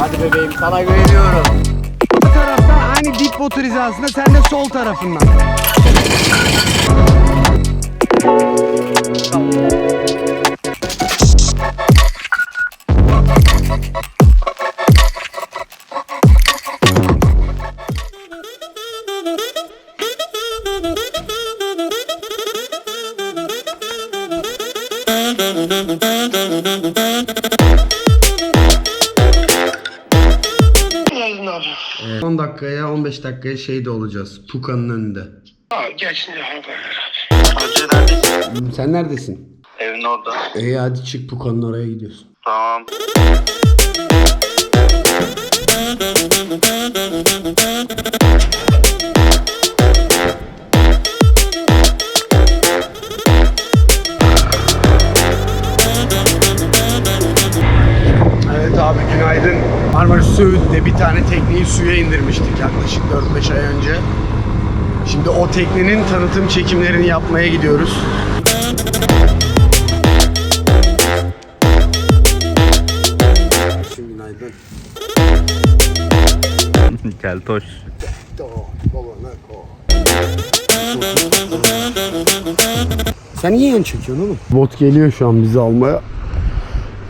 Hadi bebeğim sana güveniyorum. Bu taraftan aynı dip botu hizasında sen de sol tarafından. Abi. 10 dakikaya 15 dakikaya şeyde olacağız. Puka'nın önünde. Aa, abi. Hacı neredesin? Sen neredesin? Evin orada. İyi hadi çık Puka'nın oraya gidiyorsun. Tamam. Yaklaşık 4-5 ay önce. Şimdi o teknenin tanıtım çekimlerini yapmaya gidiyoruz. Günaydın. Keltoş. Sen niye yan çekiyorsun oğlum? Bot geliyor şu an bizi almaya.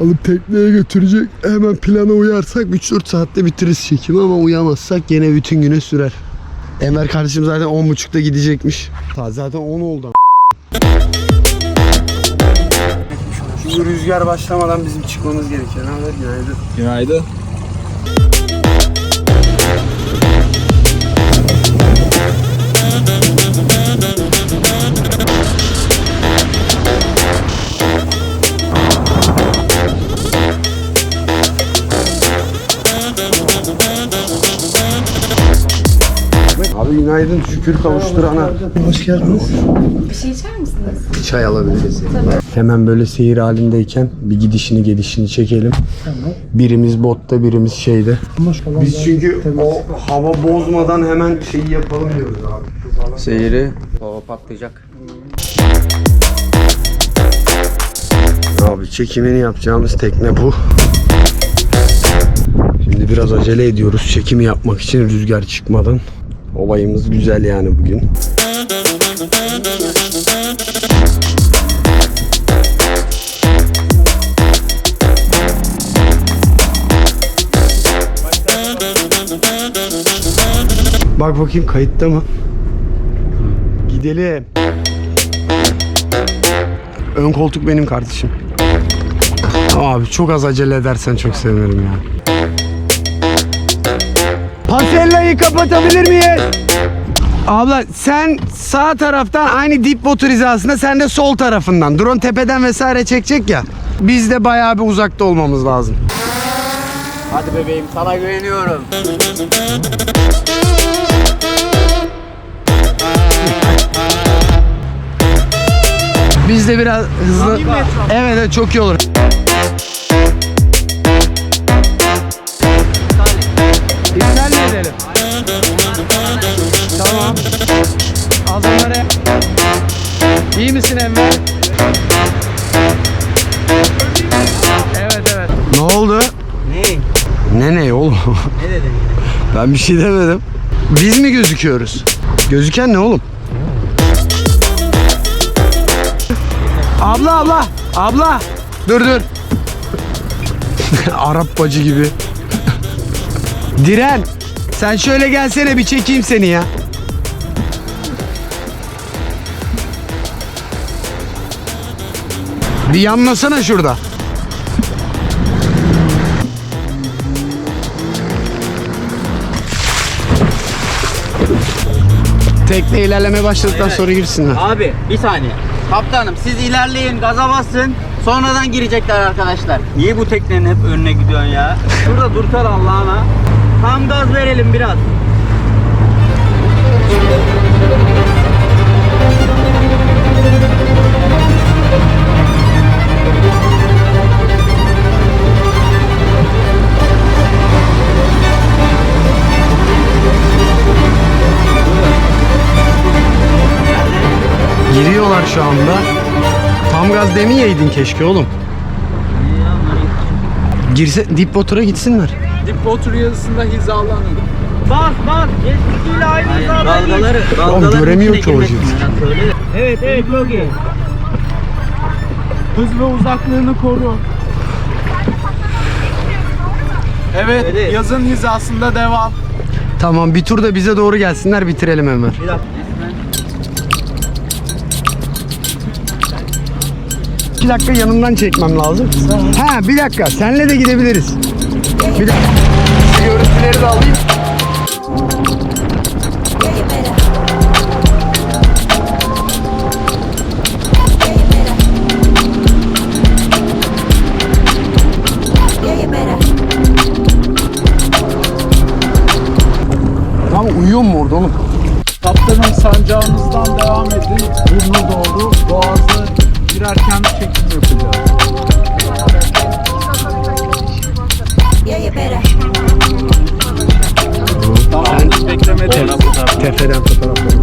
Alıp tekneye götürecek. Hemen plana uyarsak 3-4 saatte bitiririz çekimi ama uyamazsak gene bütün güne sürer. Enver kardeşim zaten 10.30'da gidecekmiş. Ta zaten 10 oldu. Şimdi rüzgar başlamadan bizim çıkmamız gerekiyor. Ne haber? Günaydın. Günaydın. Günaydın. Şükür kavuşturana. Hoş geldiniz. Bir şey içer misiniz? Çay alabiliriz yani. Hemen böyle seyir halindeyken bir gidişini gelişini çekelim. Birimiz botta birimiz şeyde. Biz çünkü o hava bozmadan hemen şeyi yapalım diyoruz abi. Seyiri. Hava patlayacak. Abi çekimini yapacağımız tekne bu. Şimdi biraz acele ediyoruz çekimi yapmak için rüzgar çıkmadan. Olayımız güzel yani bugün. Bak bakayım kayıtta mı? Gidelim. Ön koltuk benim kardeşim. Abi çok az acele edersen çok sevinirim ya. Pasellayı kapatabilir miyiz? Abla sen sağ taraftan aynı dip botu hizasında sen de sol tarafından. Drone tepeden vesaire çekecek ya. Biz de bayağı bir uzakta olmamız lazım. Hadi bebeğim sana güveniyorum. Biz de biraz hızlı... Evet evet çok iyi olur. Misin Enver? Evet evet. Ne oldu? Ne? Ne ne oğlum? Ne dedin? Ben bir şey demedim. Biz mi gözüküyoruz? Gözüken ne oğlum? Abla abla abla dur dur. Arap bacı gibi. Diren sen şöyle gelsene bir çekeyim seni ya. Bir yanlasana şurada. Tekne ilerlemeye başladıktan sonra girsinler. Abi bir saniye. Kaptanım siz ilerleyin gaza basın. Sonradan girecekler arkadaşlar. Niye bu teknenin hep önüne gidiyorsun ya? Şurada dursana Allah'ına. Tam gaz verelim biraz. Giriyorlar şu anda. Tam gaz demeyeydin keşke oğlum. Girse dip motora gitsinler. Dip otur yazısında hizalanın. Bas bas. Geçmişiyle aynı hizada değil. Dalgaları, dalgaların göremiyor de. Evet evet çok iyi. Hız ve uzaklığını koru. Evet, Evet. yazın hizasında devam. Tamam bir tur da bize doğru gelsinler bitirelim hemen. Bir dakika. İki dakika yanından çekmem lazım. Ha bir dakika senle de gidebiliriz. Bir dakika. Görüntüleri de alayım. Sancağınızdan devam edin. Burnu doğru. Boğazı girerken çekim yapacağız. Tamam, bekleme testi. Tepeden fotoğrafları.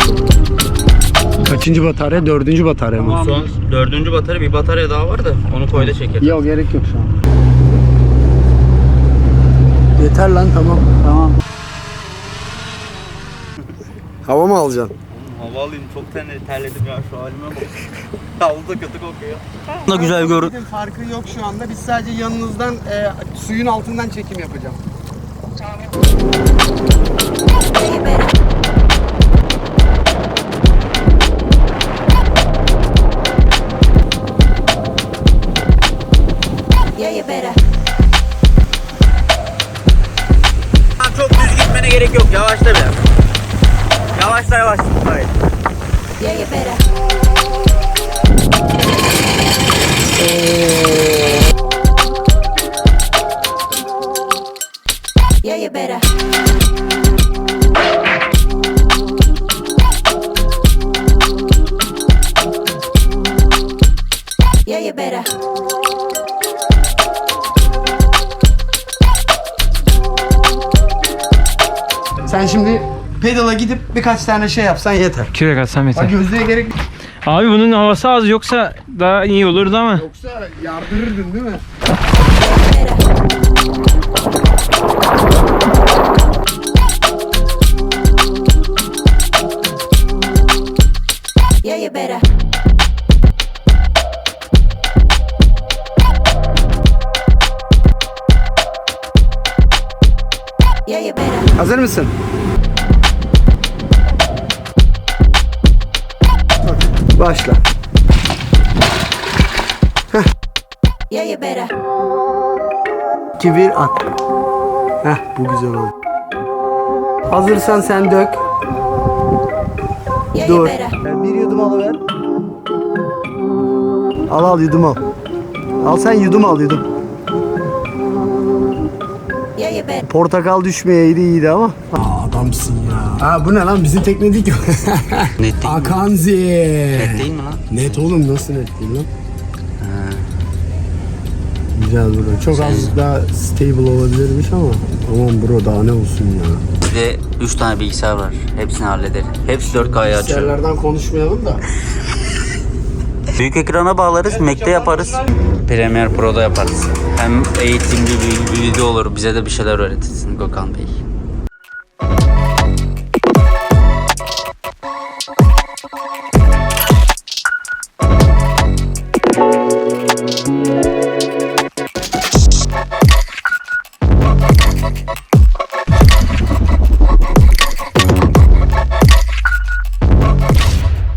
Kaçıncı batarya? Dördüncü batarya mı? Son dördüncü batarya bir batarya daha var da onu koy da çeker. Yok gerek yok şu an. Yeter lan tamam. Tamam. Hava mı alacaksın? Hava alayım çok ter- terledim ya şu halime bak. Havlu da kötü kokuyor. Da güzel görün. Farkı yok şu anda. Biz sadece yanınızdan e, suyun altından çekim yapacağım. Çok düz gitmene gerek yok. Yavaşla biraz. Yavaşla yavaşla. Hayır. Yeah, you better. Yeah, you better. Yeah, you better. Sen şimdi pedala gidip birkaç tane şey yapsan yeter. Kürek atsam Bak yeter. gözlüğe gerek Abi bunun havası az yoksa daha iyi olurdu ama. yoksa yardırırdın değil mi? Yeah, you better. Yeah, you better. Hazır mısın? Başla. Yeah, you. 2 1 at. Heh bu güzel oldu. Hazırsan sen dök. Yeah, Dur. you better. Bir yudum alıver. Al al yudum al. Al sen yudum al yudum. Better. Portakal düşmeyeydi iyiydi ama. Aa, adamsın ya. Aa, bu ne lan bizim tekne değil ki. Net değil? Akanzi. Değil mi lan? Net oğlum nasıl net değil lan? Güzel bro. Çok az daha stable olabilirmiş ama aman bro daha ne olsun ya. Bizde 3 tane bilgisayar var. Hepsini hallederim. Hepsi 4K'ya açıyor. Bilgisayarlardan konuşmayalım da. Büyük ekrana bağlarız, Mac'te yaparız. Premiere Pro'da yaparız. Hem eğitimli bir, video olur, bize de bir şeyler öğretirsin Gökhan Bey.